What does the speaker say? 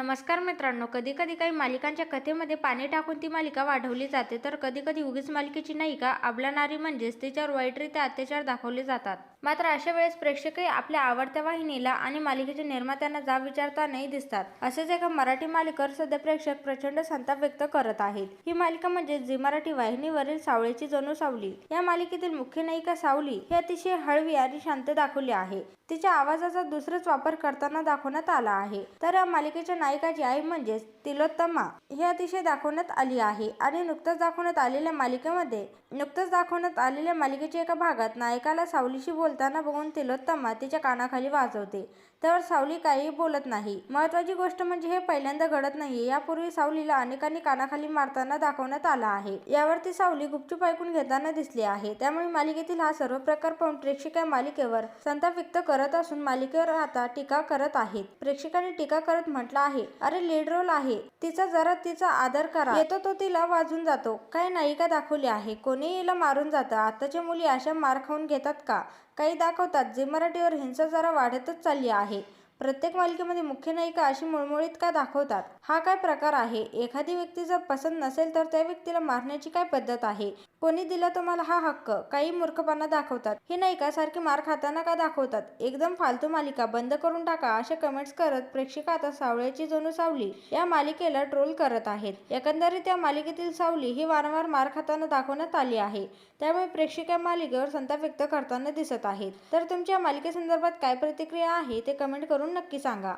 नमस्कार मित्रांनो कधी कधी काही मालिकांच्या कथेमध्ये पाणी टाकून ती मालिका वाढवली जाते तर कधी कधी उगीच मालिकेची नायिका आपल्या म्हणजेच तिच्यावर वाईटरित्या अत्याचार दाखवले जातात. मात्र अशा वेळेस प्रेक्षकही आपल्या आवडत्या वाहिनीला आणि मालिकेच्या निर्मात्यांना जाब विचारतानाही दिसतात. असेच एका मराठी मालिकेवर सध्या प्रेक्षक प्रचंड संताप व्यक्त करत आहेत. ही मालिका म्हणजे जी मराठी वाहिनीवरील सावळेची जणू सावली. या मालिकेतील मुख्य नायिका सावली ही अतिशय हळवी आणि शांत दाखवली आहे. तिच्या आवाजाचा दुसराच वापर करताना दाखवण्यात आला आहे. तर या मालिकेच्या नायिकाची आई म्हणजेच तिलोत्तमा ही अतिशय दाखवण्यात आली आहे आणि नुकतंच दाखवण्यात आलेल्या मालिकेमध्ये नुकतंच दाखवण्यात आलेल्या मालिकेच्या एका भागात नायकाला सावलीशी बोलताना बघून तिलोत्तमा तिच्या कानाखाली वाजवते. त्यावर सावली काहीही बोलत नाही. महत्वाची गोष्ट म्हणजे हे पहिल्यांदा घडत नाही यापूर्वी सावलीला अनेकांनी कानाखाली मारताना दाखवण्यात आला आहे. यावरती सावली गुपचूप ऐकून घेताना दिसली आहे. त्यामुळे मालिकेतील हा सर्व प्रकार पाहून प्रेक्षक या मालिकेवर संताप व्यक्त करत असून मालिकेवर आता टीका करत आहेत. प्रेक्षकांनी टीका करत म्हटलं आहे अरे लीड रोल आहे. तिचा जरा तिचा आदर करा. येतो तो तिला वाजून जातो. काय नायिका दाखवली आहे. कोणी हिला मारून जातं. आताच्या मुली अशा मार खाऊन घेतात का? काही दाखवतात. जे मराठीवर हिंसा जरा वाढतच चालली आहे. प्रत्येक मालिकेमध्ये मुख्य नायिका अशी मुळमुळीत का दाखवतात? हा काय प्रकार आहे? एखादी व्यक्ती जर पसंत नसेल तर त्या व्यक्तीला मारण्याची काय पद्धत आहे? कोणी दिला तुम्हाला हा हक्क? काही मूर्खपणा दाखवतात. ही नायिका सारखी मार खाताना का दाखवतात? एकदम फालतू मालिका बंद करून टाका असे कमेंट्स करत प्रेक्षक आता सावळ्याची जणू सावली या मालिकेला ट्रोल करत आहेत. एकंदरीत या मालिकेतील सावली ही वारंवार मार खाताना दाखवण्यात आली आहे. त्यामुळे प्रेक्षक या मालिकेवर संताप व्यक्त करताना दिसत आहेत. तर तुमच्या मालिकेसंदर्भात काय प्रतिक्रिया आहे ते कमेंट करून नक्की सांगा.